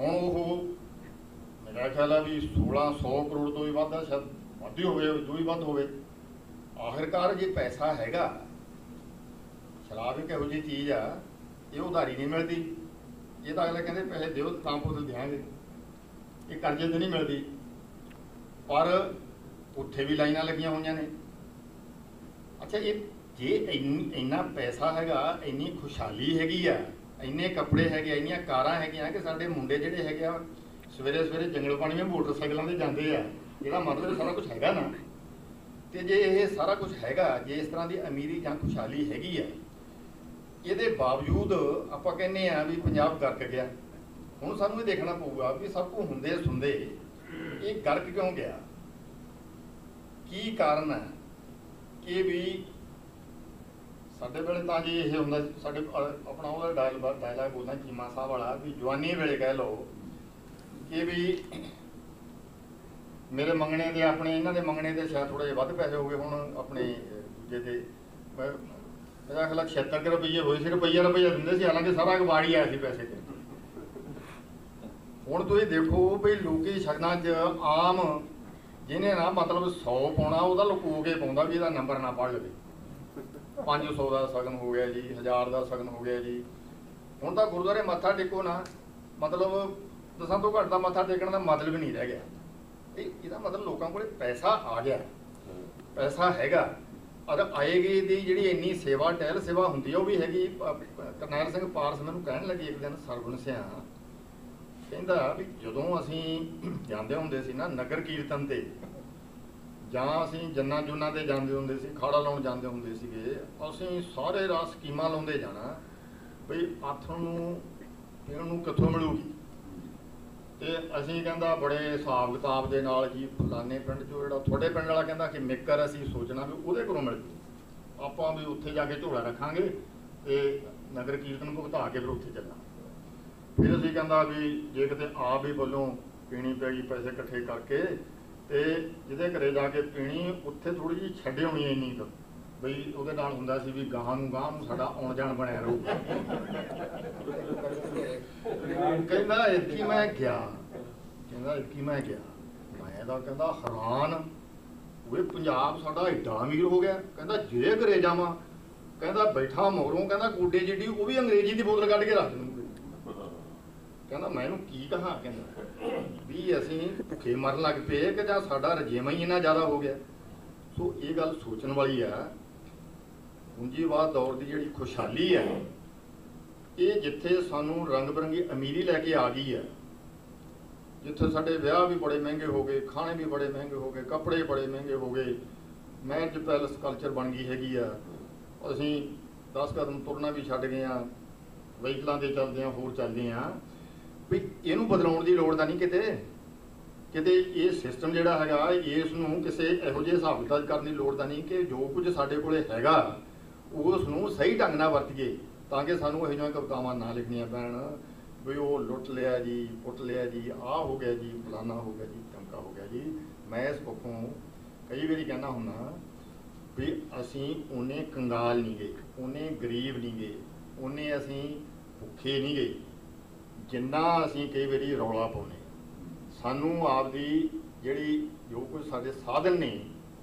ਹੁਣ ਉਹ? ਮੇਰਾ ਖਿਆਲ ਆ ਵੀ 1600 ਕਰੋੜ ਤੋਂ ਵੀ ਵੱਧ ਆ, ਸ਼ਾਇਦ ਵੱਧ ਹੋਵੇ, ਜੋ ਵੀ ਵੱਧ ਹੋਵੇ। ਆਖਿਰਕਾਰ ਜੇ ਪੈਸਾ ਹੈਗਾ, ਸ਼ਰਾਬ ਇੱਕ ਇਹੋ ਜਿਹੀ ਚੀਜ਼ ਆ, ਇਹ ਉਧਾਰੀ ਨਹੀਂ ਮਿਲਦੀ। ਇਹ ਤਾਂ ਅਗਲੇ ਕਹਿੰਦੇ ਪੈਸੇ ਦਿਓ, ਤਾਂ ਬੋਤਲ ਦਿਆਂਗੇ। ਇਹ ਕਰਜ਼ੇ ਤੇ ਨਹੀਂ ਮਿਲਦੀ। ਪਰ ਉੱਥੇ ਵੀ ਲਾਈਨਾਂ ਲੱਗੀਆਂ ਹੋਈਆਂ ਨੇ। ਅੱਛਾ, ਇਹ ਜੇ ਇੰਨੀ- ਇੰਨਾ ਪੈਸਾ ਹੈਗਾ, ਇੰਨੀ ਖੁਸ਼ਹਾਲੀ ਹੈਗੀ ਆ ਇੰਨੇ ਕੱਪੜੇ ਹੈਗੇ ਇੰਨੀਆਂ ਕਾਰਾਂ ਹੈਗੀਆਂ ਕਿ ਸਾਡੇ ਮੁੰਡੇ ਜਿਹੜੇ ਹੈਗੇ ਆ, ਸਵੇਰੇ ਸਵੇਰੇ ਜੰਗਲ ਪਾਣੀ ਵਿੱਚ ਮੋਟਰਸਾਈਕਲਾਂ ਤੇ ਜਾਂਦੇ ਆ। ਇਹਦਾ ਮਤਲਬ ਸਾਰਾ ਕੁਝ ਹੈਗਾ ਨਾ। ਤੇ ਜੇ ਇਹ ਸਾਰਾ ਕੁਝ ਹੈਗਾ, ਜੇ ਇਸ ਤਰ੍ਹਾਂ ਦੀ ਅਮੀਰੀ ਜਾਂ ਖੁਸ਼ਹਾਲੀ ਹੈਗੀ ਆ, ਇਹਦੇ ਬਾਵਜੂਦ ਆਪਾਂ ਕਹਿੰਦੇ ਆ ਵੀ ਪੰਜਾਬ ਗਰਕ ਗਿਆ। ਹੁਣ ਸਾਨੂੰ ਇਹ ਦੇਖਣਾ ਪਊਗਾ ਵੀ ਸਭ ਕੁ ਹੁੰਦੇ ਸੁਣਦੇ ਇਹ ਗਰਕ ਕਿਉਂ ਗਿਆ? ਕੀ ਕਾਰਨ ਹੈ ਕਿ ਵੀ ਸਾਡੇ ਵੇਲੇ ਤਾਂ ਜੀ ਇਹ ਹੁੰਦਾ ਸੀ, ਸਾਡੇ ਅ- ਆਪਣਾ ਉਹਦਾ ਡਾਇਲੌਗ ਡਾਇਲੌਗ ਬੋਲਦਾ ਚੀਮਾ ਸਾਹਿਬ ਵਾਲਾ ਵੀ ਜਵਾਨੀ ਵੇਲੇ ਕਹਿ ਲਓ ਕਿ ਵੀ ਮੇਰੇ ਮੰਗਣੇ ਦੇ ਆਪਣੇ ਇਹਨਾਂ ਦੇ ਮੰਗਣੇ ਦੇ ਸ਼ਾਇਦ ਥੋੜੇ ਵੱਧ ਪੈਸੇ ਹੋ ਗਏ ਹੁਣ ਆਪਣੇ ਅ, ਦੂਜੇ ਦੇ। ਮੈਂ- ਮੇਰਾ ਖਿਆਲ 76 ਰੁਪਏ ਹੋਏ ਸੀ ਰੁਪਈਆ ਰੁਪਈਆ ਦਿੰਦੇ ਸੀ ਹਾਲਾਂਕਿ ਸਾਰਾ ਗਵਾੜੀ ਆਇਆ ਸੀ ਪੈਸੇ ਤੇ। ਹੁਣ ਤੁਸੀਂ ਦੇਖੋ ਵੀ ਲੋਕੀ ਸ਼ਗਨਾਂ 'ਚ ਆਮ ਜਿਹਨੇ ਨਾ ਮਤਲਬ 100 ਪਾਉਣਾ ਉਹਦਾ ਲੁਕੋ ਕੇ ਪਾਉਂਦਾ ਵੀ ਇਹਦਾ ਨੰਬਰ ਨਾ ਪੜ ਲਵੇ। 500 ਦਾ ਸਗਨ ਹੋ ਗਿਆ ਜੀ 1000 ਦਾ ਸਗਨ ਹੋ ਗਿਆ ਜੀ। ਹੁਣ ਤਾਂ ਗੁਰਦੁਆਰੇ ਮੱਥਾ ਟੇਕੋ ਨਾ, ਮਤਲਬ ਦਸਾਂ ਤੋਂ ਘੱਟ ਦਾ ਮੱਥਾ ਟੇਕਣ ਦਾ ਮਤਲਬ ਨਹੀਂ ਰਹਿ ਗਿਆ। ਇਹ, ਇਹਦਾ ਮਤਲਬ ਲੋਕਾਂ ਕੋਲੇ ਪੈਸਾ ਆ ਗਿਆ। ਪੈਸਾ ਹੈਗਾ। ਔਰ ਆਏਗੀ ਦੀ ਜਿਹੜੀ ਇੰਨੀ ਸੇਵਾ, ਟਹਿਲ ਸੇਵਾ ਹੁੰਦੀ ਉਹ ਵੀ ਹੈਗੀ। ਕਰਨੈਲ ਸਿੰਘ ਪਾਰਸ ਮੈਨੂੰ ਕਹਿਣ ਲੱਗੇ ਇੱਕ ਦਿਨ, ਸਰਗੁਣ ਸਿਆ ਕਹਿੰਦਾ ਵੀ ਜਦੋਂ ਅਸੀਂ ਜਾਂਦੇ ਹੁੰਦੇ ਸੀ ਨਾ ਨਗਰ ਕੀਰਤਨ ਤੇ ਜਾਂ ਅਸੀਂ ਜੰਨਾ ਜੁਨਾ ਤੇ ਜਾਂਦੇ ਹੁੰਦੇ ਸੀ, ਖਾੜਾ ਲਾਉਣ ਜਾਂਦੇ ਹੁੰਦੇ ਸੀਗੇ, ਅਸੀਂ ਸਾਰੇ ਰਾਤ ਸਕੀਮਾਂ ਲਾਉਂਦੇ ਜਾਣਾ, ਬਈ ਆਥਣ ਨੂੰ ਪੀਣ ਨੂੰ ਕਿੱਥੋਂ ਮਿਲੂਗੀ? ਤੇ ਅਸੀਂ ਕਹਿੰਦਾ ਬੜੇ ਹਿਸਾਬ ਕਿਤਾਬ ਦੇ ਨਾਲ ਜੀ ਫਲਾਣੇ ਪਿੰਡ ਚੋਂ ਜਿਹੜਾ ਤੁਹਾਡੇ ਪਿੰਡ ਵਾਲਾ ਕਹਿੰਦਾ ਕਿ ਮਿੱਕਰ ਅਸੀਂ ਸੋਚਣਾ ਵੀ ਉਹਦੇ ਕੋਲੋਂ ਮਿਲ ਜੂ। ਆਪਾਂ ਵੀ ਉੱਥੇ ਜਾ ਕੇ ਝੋਲਾ ਰੱਖਾਂਗੇ ਤੇ ਨਗਰ ਕੀਰਤਨ ਭੁਗਤਾ ਕੇ ਫਿਰ ਉੱਥੇ ਚੱਲਾਂਗੇ। ਫਿਰ ਅਸੀਂ ਕਹਿੰਦਾ ਵੀ ਜੇ ਕਿਤੇ ਆਪ ਹੀ ਵੱਲੋਂ ਪੀਣੀ ਪੈਗੀ ਪੈਸੇ ਇਕੱਠੇ ਕਰਕੇ ਤੇ ਜਿਹਦੇ ਘਰੇ ਜਾ ਕੇ ਪੀਣੀ, ਉੱਥੇ ਥੋੜੀ ਜਿਹੀ ਛੱਡੇ ਹੋਣੀ ਇੰਨੀ ਕੁ, ਬਈ ਉਹਦੇ ਨਾਲ ਹੁੰਦਾ ਸੀ ਵੀ ਗਾਹਾਂ ਨੂੰ ਗਾਹਾਂ ਨੂੰ ਸਾਡਾ ਆਉਣ ਜਾਣ ਬਣਿਆ ਰਹੂ। ਕਹਿੰਦਾ ਇਤਕੀ ਮੈਂ ਗਿਆ। ਕਹਿੰਦਾ ਇਤਕੀ ਮੈਂ ਗਿਆ। ਮੈਂ ਤਾਂ ਕਹਿੰਦਾ, ਹੈਰਾਨ। ਉਹ ਪੰਜਾਬ ਸਾਡਾ ਏਡਾ ਅਮੀਰ ਹੋ ਗਿਆ। ਕਹਿੰਦਾ, ਜੇ ਘਰੇ ਜਾਵਾਂ। ਕਹਿੰਦਾ, ਬੈਠਾ ਮਗਰੋਂ। ਕਹਿੰਦਾ, ਗੋਡੇ ਜਿੱਡੀ, ਉਹ ਵੀ ਅੰਗਰੇਜ਼ੀ ਦੀ ਬੋਤਲ ਕੱਢ ਕੇ ਰੱਖ ਦਿੰਦਾ। ਕਹਿੰਦਾ ਮੈਂ ਇਹਨੂੰ ਕੀ ਕਹਾਂ ਕਹਿੰਦਾ, ਵੀ ਅਸੀਂ ਭੁੱਖੇ ਮਰਨ ਲੱਗ ਪਏ ਕਿ ਜਾਂ ਸਾਡਾ ਰਜੇਮਾ ਹੀ ਇੰਨਾ ਜ਼ਿਆਦਾ ਹੋ ਗਿਆ। ਸੋ ਇਹ ਗੱਲ ਸੋਚਣ ਵਾਲੀ ਆ। ਪੂੰਜੀਵਾਦ ਦੌਰ ਦੀ ਜਿਹੜੀ ਖੁਸ਼ਹਾਲੀ ਹੈ ਇਹ ਜਿੱਥੇ ਸਾਨੂੰ ਰੰਗ ਬਰੰਗੀ ਅਮੀਰੀ ਲੈ ਕੇ ਆ ਗਈ ਹੈ ਜਿੱਥੇ ਸਾਡੇ ਵਿਆਹ ਵੀ ਬੜੇ ਮਹਿੰਗੇ ਹੋ ਗਏ, ਖਾਣੇ ਵੀ ਬੜੇ ਮਹਿੰਗੇ ਹੋ ਗਏ, ਕੱਪੜੇ ਬੜੇ ਮਹਿੰਗੇ ਹੋ ਗਏ, ਮੈਰਿਜ ਪੈਲਸ ਕਲਚਰ ਬਣ ਗਈ ਹੈਗੀ ਆ। ਅਸੀਂ 10 ਕਦਮ ਤੁਰਨਾ ਵੀ ਛੱਡ ਗਏ ਆ, ਵਹੀਕਲਾਂ ਤੇ ਚੱਲਦੇ ਆ, ਹੋਰ ਚੱਲਦੇ ਆ। ਵੀ ਇਹਨੂੰ ਬਦਲਾਉਣ ਦੀ ਲੋੜ ਤਾਂ ਨਹੀਂ ਕਿਤੇ। ਕਿਤੇ ਇਹ ਸਿਸਟਮ ਜਿਹੜਾ ਹੈਗਾ ਇਸ ਨੂੰ ਕਿਸੇ ਇਹੋ ਜਿਹੇ ਹਿਸਾਬ ਕਿਤਾਬ ਕਰਨ ਦੀ ਲੋੜ ਤਾਂ ਨਹੀਂ ਕਿ ਜੋ ਕੁਝ ਸਾਡੇ ਕੋਲੇ ਹੈਗਾ ਉਸ ਨੂੰ ਸਹੀ ਢੰਗ ਨਾਲ ਵਰਤੀਏ ਤਾਂ ਕਿ ਸਾਨੂੰ ਇਹੋ ਜਿਹੀਆਂ ਕਵਿਤਾਵਾਂ ਨਾ ਲਿਖਣੀਆਂ ਪੈਣ, ਵੀ ਉਹ ਲੁੱਟ ਲਿਆ ਜੀ ਪੁੱਟ ਲਿਆ ਜੀ, ਆਹ ਹੋ ਗਿਆ ਜੀ, ਫਲਾਨਾ ਹੋ ਗਿਆ ਜੀ ਟਮਕਾ ਹੋ ਗਿਆ ਜੀ। ਮੈਂ ਇਸ ਪੱਖੋਂ ਕਈ ਵਾਰੀ ਕਹਿੰਦਾ ਹੁੰਨਾ ਵੀ ਅਸੀਂ ਉਹਨੇ ਕੰਗਾਲ ਨਹੀਂ ਗਏ ਉਹਨੇ ਗਰੀਬ ਨਹੀਂ ਗਏ ਉਹਨੇ ਅਸੀਂ ਭੁੱਖੇ ਨਹੀਂ ਗਏ। ਜਿੰਨਾ ਅਸੀਂ ਕਈ ਵਾਰੀ ਰੌਲਾ ਪਾਉਨੇ ਸਾਨੂੰ ਆਪਦੀ ਜਿਹੜੀ ਜੋ ਕੁਝ ਸਾਡੇ ਸਾਧਨ ਨੇ,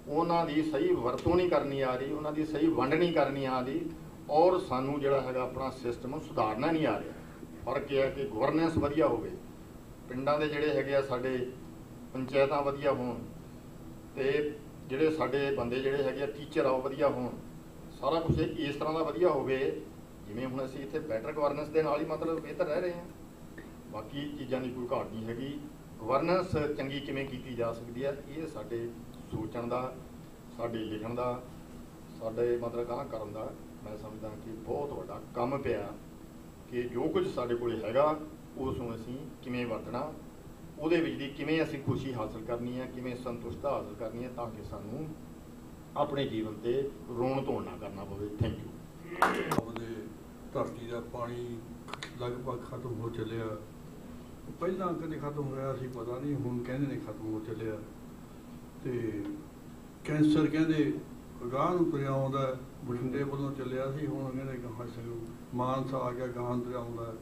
ਉਹਨਾਂ ਦੀ ਸਹੀ ਵਰਤੋਂ ਨਹੀਂ ਕਰਨੀ ਆ ਰਹੀ, ਉਹਨਾਂ ਦੀ ਸਹੀ ਵੰਡ ਨਹੀਂ ਕਰਨੀ ਆ ਰਹੀ, ਔਰ ਸਾਨੂੰ ਜਿਹੜਾ ਹੈਗਾ ਆਪਣਾ ਸਿਸਟਮ ਸੁਧਾਰਨਾ ਨਹੀਂ ਆ ਰਿਹਾ। ਫ਼ਰਕ ਇਹ ਹੈ ਕਿ ਗਵਰਨੈਂਸ ਵਧੀਆ ਹੋਵੇ, ਪਿੰਡਾਂ ਦੇ ਜਿਹੜੇ ਹੈਗੇ ਆ ਸਾਡੇ ਪੰਚਾਇਤਾਂ ਵਧੀਆ ਹੋਣ, ਤੇ ਜਿਹੜੇ ਸਾਡੇ ਬੰਦੇ ਜਿਹੜੇ ਹੈਗੇ ਆ ਟੀਚਰ ਆ ਉਹ ਵਧੀਆ ਹੋਣ, ਸਾਰਾ ਕੁਝ ਇਸ ਤਰ੍ਹਾਂ ਦਾ ਵਧੀਆ ਹੋਵੇ, ਜਿਵੇਂ ਹੁਣ ਅਸੀਂ ਇੱਥੇ ਬੈਟਰ ਗਵਰਨੈਂਸ ਦੇ ਨਾਲ ਹੀ ਮਤਲਬ ਬਿਹਤਰ ਰਹਿ ਰਹੇ ਹਾਂ। ਬਾਕੀ ਚੀਜ਼ਾਂ ਦੀ ਕੋਈ ਘਾਟ ਨਹੀਂ ਹੈਗੀ। ਗਵਰਨੈਂਸ ਚੰਗੀ ਕਿਵੇਂ ਕੀਤੀ ਜਾ ਸਕਦੀ ਹੈ, ਇਹ ਸਾਡੇ ਸੋਚਣ ਦਾ, ਸਾਡੇ ਲਿਖਣ ਦਾ, ਸਾਡੇ ਮਤਲਬ ਕਹਾਂ ਕਰਨ ਦਾ ਮੈਂ ਸਮਝਦਾ ਕਿ ਬਹੁਤ ਵੱਡਾ ਕੰਮ ਪਿਆ ਕਿ ਜੋ ਕੁਝ ਸਾਡੇ ਕੋਲ ਹੈਗਾ ਉਸ ਨੂੰ ਅਸੀਂ ਕਿਵੇਂ ਵਰਤਣਾ, ਉਹਦੇ ਵਿੱਚ ਦੀ ਕਿਵੇਂ ਅਸੀਂ ਖੁਸ਼ੀ ਹਾਸਲ ਕਰਨੀ ਹੈ, ਕਿਵੇਂ ਸੰਤੁਸ਼ਟਤਾ ਹਾਸਲ ਕਰਨੀ ਹੈ, ਤਾਂ ਕਿ ਸਾਨੂੰ ਆਪਣੇ ਜੀਵਨ ਤੇ ਰੋਣ ਧੋਣ ਨਾ ਕਰਨਾ ਪਵੇ। ਥੈਂਕ ਯੂ ਉਹਦੇ ਧਰਤੀ ਦਾ ਪਾਣੀ ਲਗਭਗ ਖਤਮ ਹੋ ਚੱਲਿਆ। ਪਹਿਲਾਂ ਕਦੇ ਖਤਮ ਹੋਇਆ ਸੀ, ਪਤਾ ਨਹੀਂ ਹੁਣ ਕਹਿੰਦੇ ਨੇ ਖਤਮ ਹੋ ਚੱਲਿਆ। ਤੇ ਕੈਂਸਰ ਕਹਿੰਦੇ ਗਾਂ ਨੂੰ ਤੁਰਿਆ ਆਉਂਦਾ ਬਠਿੰਡੇ ਵੱਲੋਂ ਚੱਲਿਆ ਸੀ, ਹੁਣ ਕਹਿੰਦੇ ਗਾਂ ਸਿੰਘ ਮਾਨਸਾ ਆ ਗਿਆ ਗਾਂ ਨੂੰ ਤੁਰਿਆ ਆਉਂਦਾ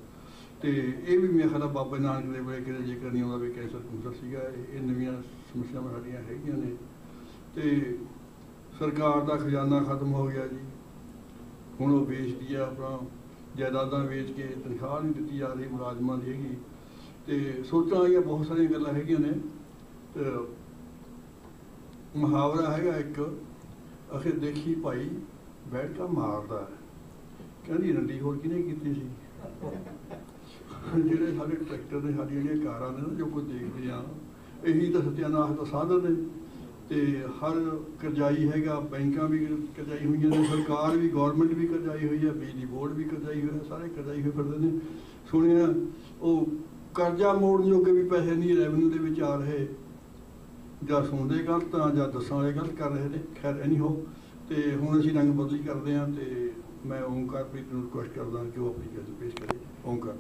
ਤੇ ਇਹ ਵੀ ਮੇਰੇ ਖਿਆਲ ਨਾਲ ਬਾਬਾ ਨਾਨਕ ਦੇ ਵੇਲੇ ਕਿਤੇ ਜ਼ਿਕਰ ਨਹੀਂ ਆਉਂਦਾ ਵੀ ਕੈਂਸਰ ਕੂਸਰ ਸੀਗਾ, ਇਹ ਇਹ ਨਵੀਆਂ ਸਮੱਸਿਆਵਾਂ ਸਾਡੀਆਂ ਹੈਗੀਆਂ ਨੇ। ਤੇ ਸਰਕਾਰ ਦਾ ਖਜ਼ਾਨਾ ਖਤਮ ਹੋ ਗਿਆ ਜੀ। ਹੁਣ ਉਹ ਵੇਚਦੀ ਆ ਆਪਣਾ, ਜਾਇਦਾਦਾਂ ਵੇਚ ਕੇ ਤਨਖਾਹ ਨਹੀਂ ਦਿੱਤੀ ਜਾ ਰਹੀ, ਮੁਲਾਜ਼ਮਾਂ ਦੀ ਹੈਗੀ। ਤੇ ਸੋਚਾਂ ਵਾਲੀਆਂ ਬਹੁਤ ਸਾਰੀਆਂ ਗੱਲਾਂ ਹੈਗੀਆਂ ਨੇ ਮੁਹਾਵਰਾ ਹੈਗਾ ਇੱਕ, ਅਖੇ ਦੇਖੀ ਭਾਈ ਬੈਠ ਕੇ ਮਾਰਦਾ ਹੈ। ਕਹਿੰਦੀ ਰੰਡੀ ਹੋਰ ਕਿਹਨੇ ਕੀਤੀ ਸੀ ਜਿਹੜੇ ਸਾਡੇ ਟਰੈਕਟਰ ਨੇ, ਸਾਡੀਆਂ ਜਿਹੜੀਆਂ ਕਾਰਾਂ ਨੇ ਜੋ ਕੋਈ ਦੇਖਦੇ ਆ ਇਹੀ ਤਾਂ ਸਤਿਆਨਾਸ਼ ਦਾ ਸਾਧਨ ਨੇ ਤੇ ਹਰ ਕਰਜ਼ਾਈ ਹੈਗਾ, ਬੈਂਕਾਂ ਵੀ ਕਰਜ਼ਾਈ ਹੋਈਆਂ ਨੇ, ਸਰਕਾਰ ਵੀ ਗਵਰਨਮੈਂਟ ਵੀ ਕਰਜ਼ਾਈ ਹੋਈ ਹੈ, ਬਿਜਲੀ ਬੋਰਡ ਵੀ ਕਰਜ਼ਾਈ ਹੋਇਆ, ਸਾਰੇ ਕਰਜ਼ਾਈ ਹੋਏ ਫਿਰਦੇ ਨੇ ਸੁਣਿਆ, ਉਹ ਕਰਜ਼ਾ ਮੋੜਨ ਜੋਗੇ ਵੀ ਪੈਸੇ ਨਹੀਂ ਰੈਵਨਿਊ ਦੇ ਵਿੱਚ ਆ ਰਹੇ। ਜਾਂ ਸੁਣਦੇ ਗਲਤ ਆ ਜਾਂ ਦੱਸਣ ਵਾਲੇ ਗਲਤ ਕਰ ਰਹੇ ਨੇ। ਖੈਰ ਐਨੀ ਹੋ ਤੇ ਹੁਣ ਅਸੀਂ ਰੰਗ ਬਦਲੀ ਕਰਦੇ ਹਾਂ ਤੇ ਮੈਂ ਓਮਕਾਰ ਪ੍ਰੀਤ ਨੂੰ ਰਿਕੁਐਸਟ ਕਰਦਾ ਕਿ ਉਹ ਆਪਣੀ ਗੱਲ ਪੇਸ਼ ਕਰੇ। ਓਮਕਾਰ